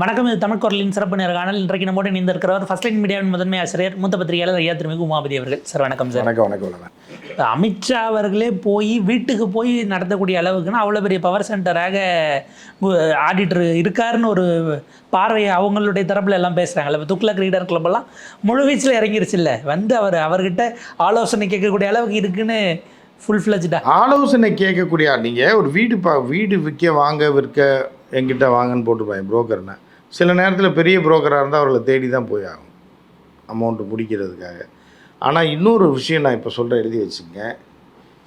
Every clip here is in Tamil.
வணக்கம் இது தமிழ் குரலின் சிறப்பு நேர்காணல் இன்றைக்கு நம்மோடு இணைந்திருக்கிறவர் ஃபர்ஸ்ட் லைன் மீடியாவின் முதன்மை ஆசிரியர் மூத்த பத்திரிகையாளர் ஐயா திருமிகு உமாபதி அவர்கள். சார் வணக்கம் சார். வணக்கம் வணக்கம் அமித்ஷா அவர்களே போய் வீட்டுக்கு போய் நடத்தக்கூடிய அளவுக்குன்னா அவ்வளோ பெரிய பவர் சென்டராக ஆடிட்டர் இருக்காருன்னு ஒரு பார்வையை அவங்களுடைய தரப்புல எல்லாம் பேசுகிறாங்கல்ல இப்போ துக்ளக் ரீடர் கிளப்பெல்லாம் முழு வீச்சில் இறங்கிருச்சு இல்லை. வந்து அவர் அவர்கிட்ட ஆலோசனை கேட்கக்கூடிய அளவுக்கு இருக்குன்னு ஃபுல் ஃப்ளஜ்டா ஆலோசனை கேட்கக்கூடிய ஆள். நீங்க ஒரு வீடு பா வீடு விற்க வாங்க விற்க எங்கிட்ட வாங்கன்னு போட்டுப்பாங்க புரோக்கர்னா சில நேரத்தில் பெரிய புரோக்கராக இருந்தால் அவர்களை தேடி தான் போய் ஆகும். அமௌண்ட்டு முடிக்கிறதுக்காக. ஆனால் இன்னொரு விஷயம் நான் இப்போ சொல்கிறேன் எழுதி வச்சுங்க.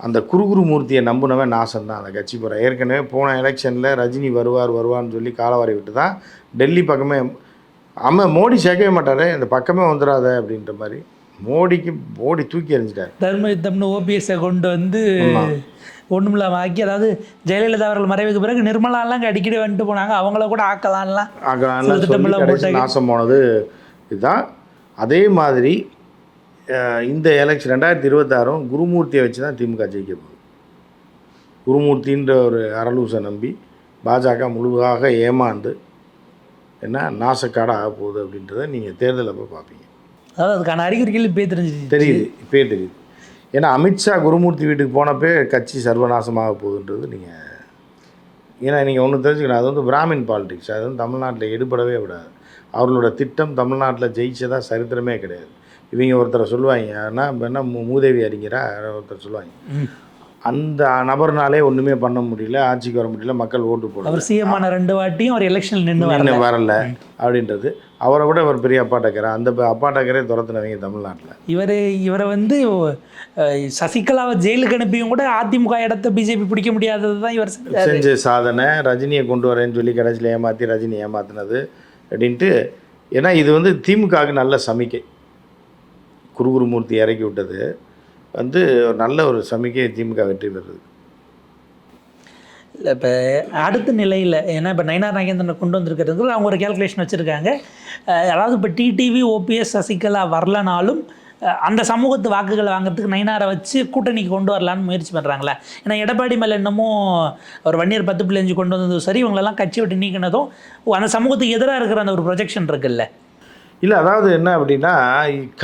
அந்த குருகுரு மூர்த்தியை நம்பினவன் நாசம் தான். அந்த கட்சி போகிற ஏற்கனவே போன எலெக்ஷனில் ரஜினி வருவார் வருவார்னு சொல்லி காலவாரி விட்டு தான் டெல்லி பக்கமே ஆமாம் மோடி சேர்க்கவே மாட்டாரே இந்த பக்கமே வந்துடாத அப்படின்ற மாதிரி மோடிக்கு மோடி தூக்கி எறிஞ்சிட்டார். தர்ம யுத்தம்னு ஓபிஎஸ்ஸை கொண்டு வந்து ஆமா. ஒன்றுமில்லாம ஆக்கி அதாவது ஜெயலலிதா அவர்கள் மறைவுக்கு பிறகு நிர்மலாலாம் அடிக்கடி வந்துட்டு போனாங்க. அவங்கள கூட ஆக்கலாம்லாம். நாசம் போனது இதுதான். அதே மாதிரி இந்த எலெக்ஷன் ரெண்டாயிரத்தி இருபத்தாறும் குருமூர்த்தியை வச்சு தான் திமுக ஜெயிக்க போகுது. குருமூர்த்தின்ற ஒரு அரலூசை நம்பி பாஜக முழுதாக ஏமாந்து என்ன நாசக்காட ஆக போகுது அப்படின்றத நீங்கள் தேர்தலில் போய் பார்ப்பீங்க. அதாவது அதுக்கான அறிகுறிகள் இப்பயே தெரிஞ்சிச்சு தெரியுது இப்பயே தெரியுது. ஏன்னா அமித்ஷா குருமூர்த்தி வீட்டுக்கு போனப்பே கட்சி சர்வநாசமாக போகுதுன்றது நீங்கள் ஏன்னா நீங்கள் ஒன்று தெரிஞ்சுக்கணும் அது வந்து பிராமின் பாலிடிக்ஸ் அது வந்து தமிழ்நாட்டில் எடுபடவே விடாது. அவர்களோட திட்டம் தமிழ்நாட்டில் ஜெயிச்சதா சரித்திரமே கிடையாது. இவங்க ஒருத்தரை சொல்லுவாங்க ஆனால் என்ன மூ- மூதேவி அறிஞரா ஒருத்தர் சொல்லுவாங்க. அந்த நபர்னாலே ஒன்றுமே பண்ண முடியல ஆட்சிக்கு வர முடியல மக்கள் ஓட்டு போடல. அவர் சிஎம் ஆன ரெண்டு வாட்டியும் அவர் எலெக்ஷனில் நின்று வரல. இன்னும் வரல அப்படின்றது. அவரை விட ஒரு பெரிய அப்பா டக்கரை அந்த ப- அப்பா டக்கரே துரத்துனவங்க தமிழ்நாட்டில். இவர் இவரை வந்து சசிகலாவை ஜெயிலுக்கு அனுப்பியும் கூட அதிமுக இடத்த பிஜேபி பிடிக்க முடியாதது தான் இவர். செஞ்ச சாதனை. ரஜினியை கொண்டு வரேன்னு சொல்லி கடைசியில் ஏமாற்றி ரஜினி ஏமாத்தினது அப்படின்ட்டு. ஏன்னா இது வந்து திமுகவுக்கு நல்ல சமிக்கை. குருகுருமூர்த்தி இறக்கி விட்டது. வந்து ஒரு நல்ல ஒரு சமிக்கை திமுக வெற்றி பெறுது. இல்லை இப்போ அடுத்த நிலையில் ஏன்னா இப்போ நயனார் நாகேந்திரனை கொண்டு வந்திருக்கிறது அவங்க ஒரு கேல்குலேஷன் வச்சுருக்காங்க. அதாவது இப்போ டிடிவி ஓபிஎஸ் சசிகலா வரலனாலும் அந்த சமூகத்து வாக்குகளை வாங்குறதுக்கு நயனாரை வச்சு கூட்டணிக்கு கொண்டு வரலான்னு முயற்சி பண்ணுறாங்களே ஏன்னா எடப்பாடி மேலே என்னமோ ஒரு வன்னியர் பத்து பிள்ளைஞ்சு கொண்டு வந்ததும் சரி இவங்களெல்லாம் கட்சி விட்டு நீக்கினதும் அந்த சமூகத்துக்கு எதிராக இருக்கிற அந்த ஒரு ப்ரொஜெக்ஷன் இருக்குல்ல. இல்லை அதாவது என்ன அப்படின்னா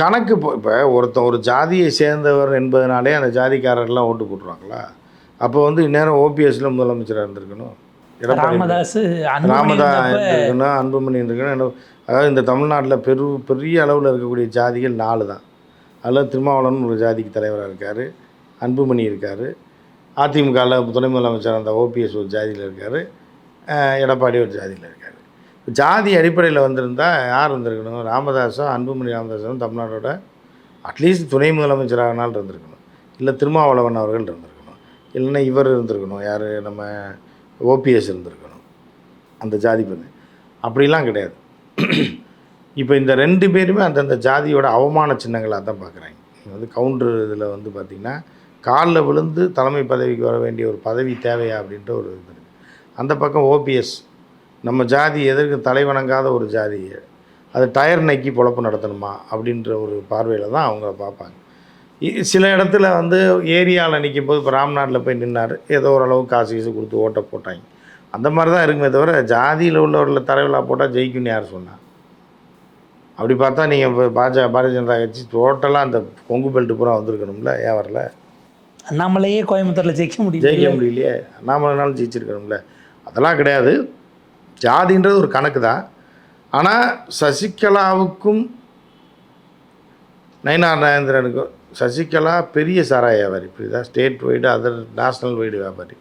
கணக்கு இப்போ இப்போ ஒருத்தன் ஒரு ஜாதியை சேர்ந்தவர் என்பதனாலே அந்த ஜாதிக்காரர்லாம் ஓட்டு போட்டுருவாங்களா? அப்போ வந்து இந்நேரம் ஓபிஎஸ்ல முதலமைச்சராக இருந்திருக்கணும். ராமதாஸ் ராமதா இருக்கணும் அன்புமணி இருக்கணும் அதாவது இந்த தமிழ்நாட்டில் பெரு பெரிய அளவில் இருக்கக்கூடிய ஜாதிகள் நாலு தான். அதில் திருமாவளவன் ஒரு ஜாதிக்கு தலைவராக இருக்கார் அன்புமணி இருக்கார் அதிமுகவில் துணை முதலமைச்சர் அந்த ஓபிஎஸ் ஒரு ஜாதியில் இருக்கார் எடப்பாடி ஒரு ஜாதியில் இருக்கார். ஜாதி அடிப்படையில் வந்திருந்தா யார் வந்திருக்கணும்? ராமதாஸும் அன்புமணி ராமதாஸும் தமிழ்நாடோட அட்லீஸ்ட் துணை முதலமைச்சராகனால் இருந்திருக்கணும். இல்லை திருமாவளவன் அவர்கள் இருந்திருக்கணும். இல்லைன்னா இவர் இருந்திருக்கணும். யார்? நம்ம ஓபிஎஸ் இருந்திருக்கணும். அந்த ஜாதி பெண் அப்படிலாம் கிடையாது. இப்போ இந்த ரெண்டு பேருமே அந்தந்த ஜாதியோட அவமான சின்னங்களாக தான் பார்க்குறாங்க. வந்து கவுண்டர் இதில் வந்து பார்த்திங்கன்னா காலில் விழுந்து தலைமை பதவிக்கு வர வேண்டிய ஒரு பதவி தேவையா அப்படின்ற ஒரு இது இருக்குது அந்த பக்கம் ஓபிஎஸ் நம்ம ஜாதி எதற்கு தலைவணங்காத ஒரு ஜாதி அது டயர் நக்கி பொழப்பு நடத்தணுமா அப்படின்ற ஒரு பார்வையில் தான் அவங்க பார்ப்பாங்க. இ- சில இடத்துல வந்து ஏரியாவில் நிற்கும் போது இப்போ ராம்நாட்டில் போய் நின்னார் ஏதோ ஓரளவு காசு கீசு கொடுத்து ஓட்டை போட்டாங்க. அந்த மாதிரி தான் இருக்குமே தவிர ஜாதியில் உள்ளவர்களை தலைவலாக போட்டால் ஜெயிக்கும்னு யார் சொன்னா? அப்படி பார்த்தா நீங்கள் இப்போ பாஜக பாரதிய ஜனதா கட்சி டோட்டலாக அந்த கொங்கு பெல்ட் பூரா வந்திருக்கணும்ல ஏன் வரல அண்ணாமலையே கோயம்புத்தூரில் ஜெயிக்க முடியும் ஜெயிக்க முடியலையே. அண்ணாமலைனாலும் ஜெயிச்சிருக்கணும்ல. அதெல்லாம் கிடையாது. ஜாதின்றது ஒரு கணக்கு தான். ஆனால் சசிகலாவுக்கும் நயனார் நாகேந்திரனுக்கும் சசிகலா பெரிய சாராய வியாபாரி. புரியுதா? State wide other national wide வியாபாரி.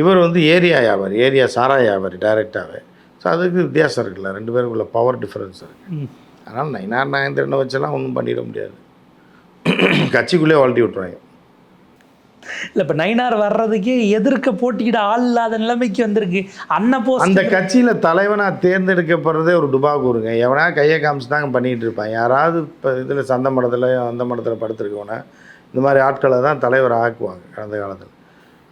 இவர் வந்து ஏரியா வியாபாரி ஏரியா சாராய வியாபாரி டைரெக்டாகவே ஸோ அதுக்கு வித்தியாசம் இருக்குல்ல ரெண்டு பேருக்குள்ள பவர் டிஃப்ரென்ஸ் இருக்குது. அதனால் நயனார் நாகேந்திரனை வச்செல்லாம் ஒன்றும் பண்ணிட முடியாது. கட்சிக்குள்ளே வளர்த்தி விட்ருவாங்க இல்லை இப்போ நைனார் வர்றதுக்கே எதிர்க்க போட்டிக்கிட ஆள் இல்லாத நிலைமைக்கு வந்திருக்கு. அண்ணன் போஸ்ட் அந்த கட்சியில் தலைவனாக தேர்ந்தெடுக்கப்படுறதே ஒரு டுபாக்கூருங்க எவனா கையை காமிச்சு தாங்க பண்ணிகிட்டு இருப்பான். யாராவது இப்போ இதில் சந்த மடத்தில் அந்த மடத்தில் படுத்திருக்கவன இந்த மாதிரி ஆட்களை தான் தலைவர் ஆக்குவாங்க கடந்த காலத்தில்.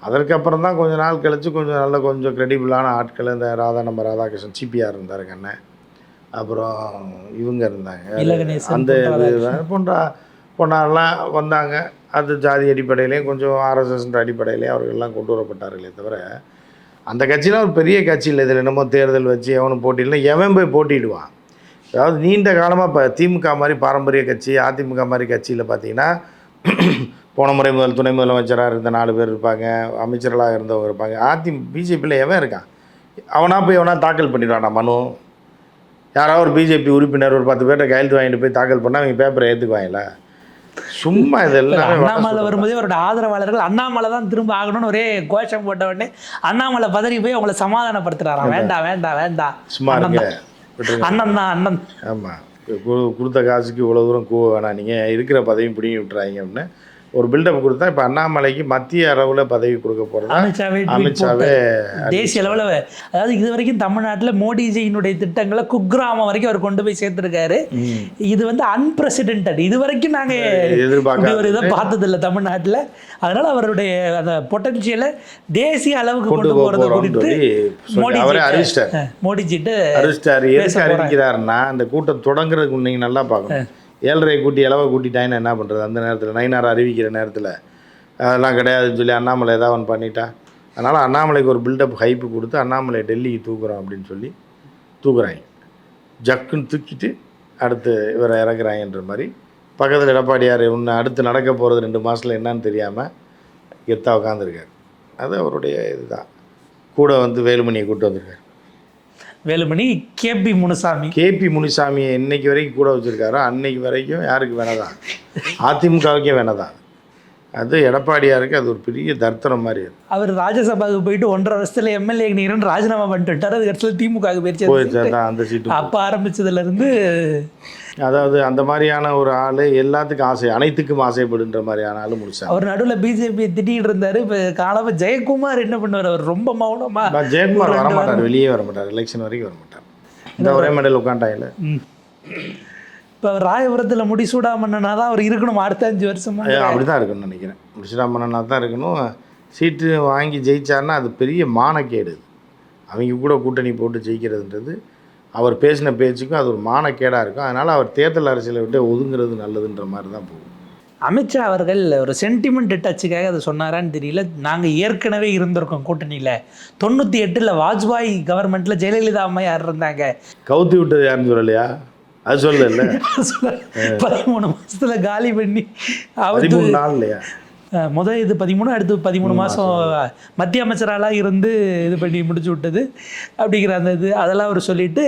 அதற்கப்புறம் தான் கொஞ்ச நாள் கழித்து கொஞ்சம் நல்ல கொஞ்சம் கிரெடிபிளான ஆட்கள் இந்த ராதா நம்ம ராதாகிருஷ்ணன் சிபிஆர் இருந்தார் கண்ணன் அப்புறம் இவங்க இருந்தாங்க. அந்த போன்ற பொண்ணாரெல்லாம் வந்தாங்க. அது ஜாதி அடிப்படையிலையும் கொஞ்சம் ஆர்எஸ்எஸ்ன்ற அடிப்படையிலையும் அவர்கள்லாம் கொண்டு வரப்பட்டார்களே தவிர அந்த கட்சிலாம் ஒரு பெரிய கட்சி இல்லை. இதில் என்னமோ தேர்தல் வச்சு எவனும் போட்டியில் எவன் போய் போட்டிடுவான் அதாவது நீண்ட காலமாக இப்போ திமுக மாதிரி பாரம்பரிய கட்சி அதிமுக மாதிரி கட்சியில் பார்த்தீங்கன்னா போன முறை முதல் துணை முதலமைச்சராக இருந்த நாலு பேர் இருப்பாங்க அமைச்சர்களாக இருந்தவங்க இருப்பாங்க. அதி பிஜேபியில் எவன் இருக்கான்? அவனா போய் எவனா தாக்கல் பண்ணிடுவான் மனு? யாராவது ஒரு பிஜேபி உறுப்பினர் ஒரு பத்து பேர்கிட்ட கையெழுத்து வாங்கிட்டு போய் தாக்கல் பண்ணால் அவங்க பேப்பரை ஏற்றுக்குவாங்களே சும்மா இதெல்லாம் அண்ணாமலை வரும்போதே அவரோட ஆதரவாளர்கள் அண்ணாமலை தான் திரும்ப ஆகணும்னு ஒரே கோஷம் போட்ட உடனே அண்ணாமலை பதறி போய் அவங்கள சமாதானப்படுத்துறாராம். வேண்டாம். வேண்டாம் வேண்டாம் சும்மா அண்ணன் தான். அண்ணன் ஆமாம் கொடுத்த காசுக்கு இவ்வளோ தூரம் கூவ வேணாம். நீங்கள் இருக்கிற பதவியும் பிடிங்கி விட்டுறாங்க அப்படின்னு ஒரு பில்டப் கொடுத்தா இப்போ அண்ணாமலைக்கு மத்திய அளவில் பதவி கொடுக்க போகிறதா அமித்ஷாவே அமித்ஷாவே தேசிய அளவில் அதாவது இது வரைக்கும் தமிழ்நாட்டில் மோடிஜியினுடைய திட்டங்களை குக்கிராமம் வரைக்கும் அவர் கொண்டு போய் சேர்த்துருக்காரு. இது வந்து அன்பிரசிடென்டட் இது வரைக்கும் நாங்கள் எதிர்பார்க்க ஒரு இதை பார்த்ததில்ல தமிழ்நாட்டில். அதனால அவருடைய அந்த பொட்டன்ஷியலை தேசிய அளவுக்கு கொண்டு கொண்டு போக போகிறத குறித்து அவரே அறிவிச்சிட்டார் மோடிஜிட்டு அறிவிச்சிட்டார் எதுக்கு அறிவிக்கிறாருன்னா அந்த கூட்டம் தொடங்குறதுக்கு நீங்கள் நல்லா பார்க்கணும். ஏழரை கூட்டி அளவை கூட்டிட்டாங்கன்னா என்ன பண்ணுறது அந்த நேரத்தில் நைனார் அறிவிக்கிற நேரத்தில். அதெல்லாம் கிடையாதுன்னு சொல்லி அண்ணாமலை ஏதாவது ஒன்று பண்ணிட்டா. அதனால் அண்ணாமலைக்கு ஒரு பில்டப் ஹைப்பு கொடுத்து அண்ணாமலை டெல்லிக்கு தூக்குறோம் அப்படின்னு சொல்லி தூக்குறாங்க. ஜக்குன்னு தூக்கிட்டு அடுத்து இவரை இறக்குறாங்கன்ற மாதிரி. பக்கத்தில் எடப்பாடியார் இன்னும் அடுத்து நடக்க போகிறது ரெண்டு மாதத்தில் என்னன்னு தெரியாமல் கெத்தாக உட்காந்துருக்கார் அது அவருடைய இதுதான். கூட வந்து வேலுமணியை கூட்டு வந்திருக்காரு. வேலுமணி கேபி முனுசாமி. கேபி முனுசாமி இன்னைக்கு வரைக்கும் கூட வச்சுருக்காரோ? அன்னைக்கு வரைக்கும் யாருக்கு வேணதான்? அதிமுகவுக்கே வேணதான். அது எடப்பாடியாருக்கு அது ஒரு பெரிய தர்த்தனம் மாதிரி அது. அவர் ராஜ்யசபாவுக்கு போயிட்டு ஒன்றரை வருஷத்துல எம்எல்ஏ நீரன் ராஜினாமா பண்ணிட்டு விட்டாரு அதுக்கு இடத்துல திமுக போயிருச்சு போயிடுச்சு அதான் அந்த சீட்டு அப்ப அதாவது அந்த மாதிரியான ஒரு ஆள் எல்லாத்துக்கும் ஆசை அனைத்துக்கும் ஆசைப்படுன்ற மாதிரியான ஆள் முடிச்சாங்க அவர் நடுவுல பிஜேபி திட்டிகிட்டு இருந்தாரு. இப்ப காலமா ஜெயக்குமார் என்ன பண்ணுவார்? அவர் ரொம்ப மௌனமா பட் ஜெயக்குமார் வரமாட்டார். வெளியே வரமாட்டார். எலெக்ஷன் வரைக்கும் வரமாட்டார். இந்த ஒரே மேடையில் உட்காண்டாங்கல்ல ம். இப்ப ராயபுரத்துல முடிசூடாமன்னா தான் அவர் இருக்கணும் அடுத்த அஞ்சு வருஷமா? அப்படி தான் இருக்கணும்னு நினைக்கிறேன். முடிச்சிடாமன்னா தான் இருக்கணும். சீட்டு வாங்கி ஜெயிச்சாருன்னா அது பெரிய மானக்கேடு அவங்க கூட கூட்டணி போட்டு ஜெயிக்கிறதுன்றது அவர் பேசின பேச்சுக்கும் அது ஒரு மானக்கேடாக இருக்கும். அதனால் அவர் தேர்தல் அரசியலை விட்டு ஒதுங்குறது நல்லதுன்ற மாதிரி தான் போகும். அமித்ஷா அவர்கள் ஒரு சென்டிமெண்ட் டச்சுக்காக அதை சொன்னாரான்னு தெரியல. நாங்கள் ஏற்கனவே இருந்திருக்கோம் கூட்டணியில். தொண்ணூற்றி எட்டில் வாஜ்பாய் கவர்மெண்ட்டில் ஜெயலலிதா அம்மா யார் இருந்தாங்க. கவுத்தி விட்டது யாருன்னு சொல்லலையா? அது சொல்லல. பதிமூணு மாசத்துல காலி பண்ணி அவர் நாள் இல்லையா? முதல் இது பதிமூணு அடுத்து பதிமூணு மாதம் மத்திய அமைச்சராலாம் இருந்து இது பண்ணி முடிச்சு விட்டது. அப்படிங்கிற அந்த இது அதெல்லாம் அவர் சொல்லிட்டு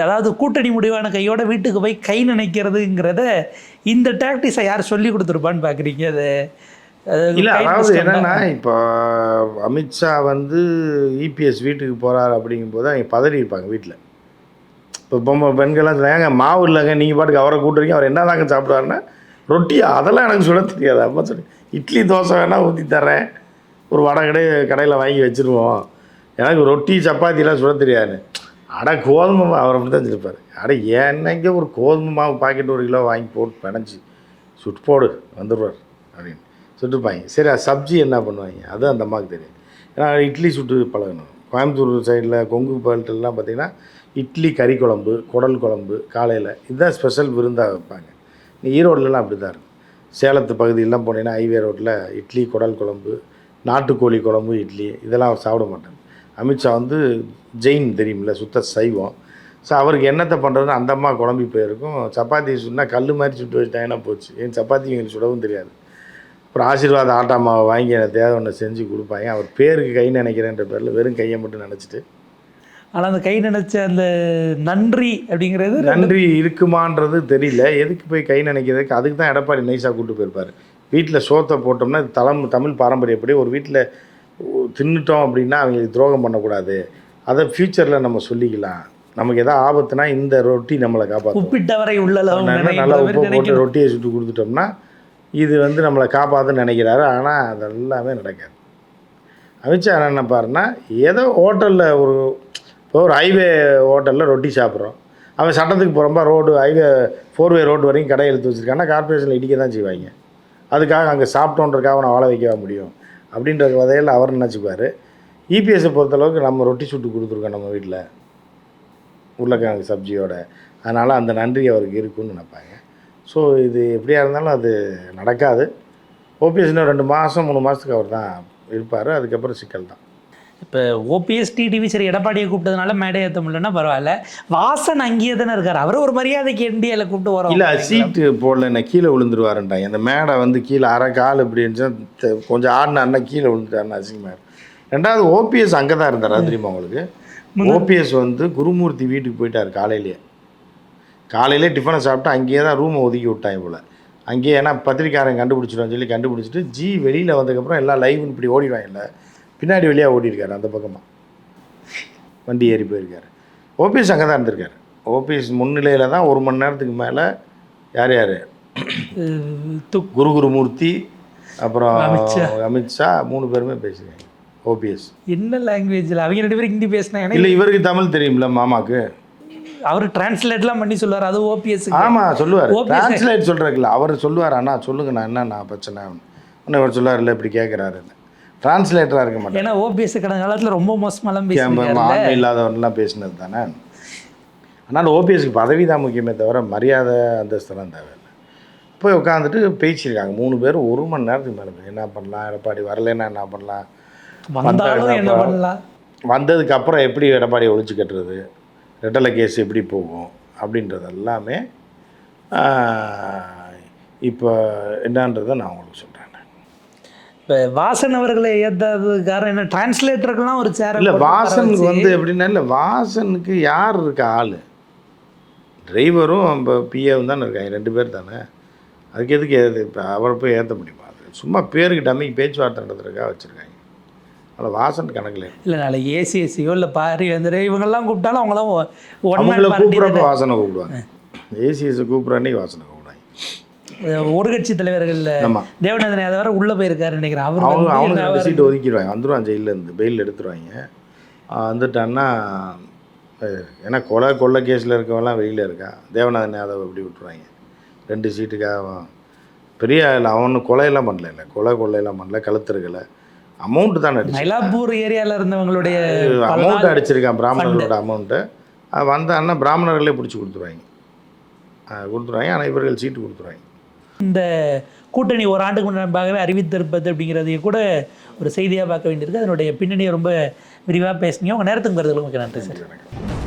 அதாவது கூட்டணி முடிவான கையோட வீட்டுக்கு போய் கை நினைக்கிறதுங்கிறத இந்த டாக்டிஸை யார் சொல்லி கொடுத்துருப்பான்னு பார்க்குறீங்க அது இல்லை அதாவது என்னன்னா இப்போ அமித்ஷா வந்து இபிஎஸ் வீட்டுக்கு போகிறார் அப்படிங்கும்போது அவங்க பதறி இருப்பாங்க வீட்டில் இப்போ பொம்மை பெண்கள்லாம் ஏங்க மாவு இல்லைங்க நீங்கள் பாட்டுக்கு அவரை கூட்டுறீங்க அவர் என்ன தாங்க சாப்பிடுவாருன்னா ரொட்டியா? அதெல்லாம் எனக்கு சுட தெரியாது. அம்மா சொல்லி இட்லி தோசை வேணால் ஊற்றி தரேன் ஒரு வடை கடை கடையில் வாங்கி வச்சுருவோம். எனக்கு ரொட்டி சப்பாத்திலாம் சுட தெரியாது. அட கோதுமை மாவு அவர் மட்டும் தான் வச்சுருப்பார். அட என்னங்க ஒரு கோதுமை மாவு பாக்கெட் ஒரு கிலோ வாங்கி போட்டு பிணைஞ்சி சுட்டு போடு வந்துடுவார் அப்படின்னு. சுட்டுப்பாங்க சரி சப்ஜி என்ன பண்ணுவாங்க? அது அந்த அம்மாவுக்கு தெரியும். ஏன்னா இட்லி சுட்டு பழகணும். கோயம்புத்தூர் சைடில் கொங்கு பால்ட்டெல்லாம் பார்த்திங்கன்னா இட்லி கறி குழம்பு குடல் குழம்பு காலையில் இதுதான் ஸ்பெஷல் விருந்தாக வைப்பாங்க. ஈரோடுலலாம் ஈரோட்லலாம் அப்படி தான் இருக்கும். சேலத்து பகுதியெல்லாம் போனீங்கன்னா ஹைவே ரோட்டில் இட்லி குடல் குழம்பு நாட்டுக்கோழி குழம்பு இட்லி இதெல்லாம் அவர் சாப்பிட மாட்டாங்க அமித்ஷா வந்து ஜெயின் தெரியுமில்ல சுத்த சைவம். ஸோ அவருக்கு என்னத்தை பண்ணுறதுன்னு அந்த அம்மா குழம்பி போயிருக்கும். சப்பாத்தி சுட்டுனா கல் மாதிரி சுட்டு வச்சுட்டாங்கன்னா போச்சு. ஏன் சப்பாத்தி எங்களுக்கு சுடவும் தெரியாது. அப்புறம் ஆசீர்வாத ஆட்டா மாவை வாங்கி எனக்கு தேவை ஒன்று செஞ்சு கொடுப்பாங்க. அவர் பேருக்கு கை நினைக்கிறேன்ற பேரில் வெறும் கையை மட்டும் நினச்சிட்டு ஆனால் அந்த கை நினைச்ச அந்த நன்றி அப்படிங்கிறது நன்றி இருக்குமான்றது தெரியல. எதுக்கு போய் கை நினைக்கிறதுக்கு? அதுக்கு தான் எடப்பாடி நைஸாக கூட்டு போயிருப்பார். வீட்டில் சோத்தை போட்டோம்னா தலம் தமிழ் பாரம்பரியப்படி ஒரு வீட்டில் தின்னுட்டோம் அப்படின்னா அவங்களுக்கு துரோகம் பண்ணக்கூடாது. அதை ஃப்யூச்சரில் நம்ம சொல்லிக்கலாம். நமக்கு எதாவது ஆபத்துனா இந்த ரொட்டி நம்மளை காப்பாற்றும் உப்பிட்டவரை உள்ளளவும் நல்லா உப்பு போட்டு. ரொட்டியை சுட்டு கொடுத்துட்டோம்னா இது வந்து நம்மளை காப்பாற்றுன்னு நினைக்கிறாரு. ஆனால் அது எல்லாமே நடக்காது. அமித்ஷா என்ன நினைப்பாருன்னா ஏதோ ஹோட்டலில் ஒரு இப்போ ஒரு ஹைவே ஹோட்டலில் ரொட்டி சாப்பிட்றோம். அவன் சட்டத்துக்கு போகிறப்ப ரோடு ஹைவே ஃபோர்வே ரோடு வரைக்கும் கடை எடுத்து வச்சுருக்கான்னா கார்பரேஷனில் இடிக்க தான் செய்வாங்க. அதுக்காக அங்கே சாப்பிட்டோன்றக்காக அவனை வாழ வைக்க முடியும்? அப்படின்ற வகையில் அவர் நினச்சிப்பார். இபிஎஸ்ஸை பொறுத்தளவுக்கு நம்ம ரொட்டி சுட்டு கொடுத்துருக்கோம் நம்ம வீட்டில் உருளைக்கிழங்கு சப்ஜியோட. அதனால் அந்த நன்றி அவருக்கு இருக்குன்னு நினைப்பாங்க. ஸோ இது எப்படியா இருந்தாலும் அது நடக்காது. ஓபிஎஸ் ரெண்டு மாதம் மூணு மாதத்துக்கு அவர் தான் இருப்பார். அதுக்கப்புறம் சிக்கல் தான் இப்போ ஓபிஎஸ் டிடிவி சரி எடப்பாடியை கூப்பிட்டதுனால மேடை ஏற்ற முடியலன்னா பரவாயில்ல. வாசன் அங்கேயே தானே இருக்கார். அவர் ஒரு மரியாதைக்கு என்டிஏல கூப்பிட்டு வரோம். இல்லை சீட்டு போடல என்ன கீழே விழுந்துருவாருன்ட்டாங்க அந்த மேடை வந்து கீழே அரை கால் இப்படி இருந்துச்சுன்னா கொஞ்சம் ஆடினாருன்னா கீழே விழுந்துட்டாருன்னு அசிங்கமாக ரெண்டாவது ஓபிஎஸ் அங்கே தான் இருந்தார் தெரியுமா உங்களுக்கு? ஓபிஎஸ் வந்து குருமூர்த்தி வீட்டுக்கு போயிட்டார் காலையிலேயே காலையிலே டிஃபனை சாப்பிட்டு அங்கேயே தான் ரூமை ஒதுக்கி விட்டாங்க போல். அங்கேயே ஏன்னா பத்திரிக்காரன் கண்டுபிடிச்சிடுவான்னு சொல்லி கண்டுபிடிச்சிட்டு ஜி வெளியில் வந்ததுக்கப்புறம் எல்லாம் லைவ்னு இப்படி ஓடிடுவாங்கல்ல. பின்னாடி வெளியாக ஓடிருக்காரு அந்த பக்கமாக வண்டி ஏறி போயிருக்காரு. ஓபிஎஸ் அங்கே தான் இருந்திருக்காரு. ஓபிஎஸ் முன்னிலையில் தான் ஒரு மணி நேரத்துக்கு மேலே யார் யார்? குரு குருமூர்த்தி அப்புறம் அமித்ஷா. அமித்ஷா மூணு பேருமே பேசுகிறாங்க ஓபிஎஸ். என்ன லாங்குவேஜில் அவங்க ரெண்டு பேரும் ஹிந்தி பேசினா இல்லை இவருக்கு தமிழ் தெரியும்ல மாமாக்கு. அவர் டிரான்ஸ்லேட்லாம் பண்ணி சொல்லுவார் அது ஓபிஎஸ் ஆமாம் சொல்லுவார். டிரான்ஸ்லேட் சொல்கிறதுல அவர் சொல்லுவார் அண்ணா சொல்லுங்க நான் என்னண்ணா பிரச்சனை? உடனே இவர் சொல்லுவார் இல்லை இப்படி கேட்குறாருன்னு டிரான்ஸ்லேட்டராக இருக்க மாட்டேன் ஏன்னா ஓபிஎஸ் கடந்த காலத்தில் ரொம்ப பேசியிருக்காரு ஆண்மை இல்லாதவன்லாம் பேசினது தானே ஆனால் ஓபிஎஸ்க்கு பதவி தான் முக்கியமே தவிர மரியாதை அந்தஸ்தெல்லாம் தேவையில்லை. போய் உட்காந்துட்டு பேசியிருக்காங்க. மூணு பேரும் ஒரு மணி நேரத்துக்கு மேலே என்ன பண்ணலாம்? எடப்பாடி வரலைன்னா என்ன பண்ணலாம்? என்ன பண்ணலாம்? வந்ததுக்கு அப்புறம் எப்படி எடப்பாடியை ஒழிச்சு கட்டுறது? ரெட்டலை கேஸ் எப்படி போகும்? அப்படின்றது எல்லாமே இப்போ என்னன்றதை நான் உங்களுக்கு சொல்கிறேன் இப்போ வாசன் அவர்களை ஏற்றாதது காரணம் என்ன? டிரான்ஸ்லேட்டருக்கெல்லாம் ஒரு சேர் இல்லை வாசனுக்கு வந்து எப்படின்னா இல்லை வாசனுக்கு யார் இருக்கா ஆள்? டிரைவரும் இப்போ பிஏவும் தானே இருக்காங்க ரெண்டு பேர் தானே? அதுக்கு எதுக்கு ஏது இப்போ அவரை போய் ஏற்ற முடியுமா? அது சும்மா பேருக்கு டம்மிக்கு பேச்சுவார்த்தை நடத்துறதுக்காக வச்சுருக்காங்க. அதில் வாசன் கணக்கில் இல்லை. நாளைக்கு ஏசிஎஸ்சியோ இல்லை பாரி வந்து இவங்கெல்லாம் கூப்பிட்டாலும் அவங்களாம் ஒன் அவங்கள மேன் பார்ட்டி கூப்பிட்றப்ப வாசனை கூப்பிடுவாங்க. ஏசிஎஸ் கூப்பிட்ற அன்னைக்கு வாசனை கூப்பிடுவாங்க. ஒரு கட்சி தலைவர்கள் ஆமாம் தேவநாதன் யாதவர உள்ள போயிருக்காரு நினைக்கிறேன். அவர் அவங்க ரெண்டு சீட்டு ஒதுக்கிடுவாங்க. வந்துடுவான் ஜெயிலேருந்து பெயில் எடுத்துருவாங்க. வந்துட்டான்னா ஏன்னா கொலை கொள்ளை கேஸில் இருக்கவன்லாம் வெளியில் இருக்கான் தேவநாதன் யாதவ் அப்படி விட்டுருவாங்க? ரெண்டு சீட்டுக்காக பெரிய இல்லை அவனு கொலையெல்லாம் பண்ணல. இல்லை கொலை கொள்ளையெல்லாம் பண்ணல. கழுத்துருக்கலை அமௌண்ட்டு தான் அடிச்சு. மயிலாப்பூர் ஏரியால இருந்தவங்களுடைய பல அமௌண்ட் நாள் அடிச்சிருக்கான் பிராமணர்களோட அமௌண்ட்டு வந்தான்னா பிராமணர்களே பிடிச்சி கொடுத்துருவாங்க. கொடுத்துருவாங்க. ஆனால் இவர்கள் சீட்டு கொடுத்துருவாங்க. இந்த கூட்டணி ஒரு ஆண்டுக்கு முன்பாகவே அறிவித்திருப்பது அப்படிங்கிறதையும் கூட ஒரு செய்தியாக பார்க்க வேண்டியிருக்கு. அதனுடைய பின்னணியை ரொம்ப விரிவாக பேசுனீங்க. உங்கள் நேரத்துக்கு வருதலுக்கு மிக்க நன்றி சார். எனக்கு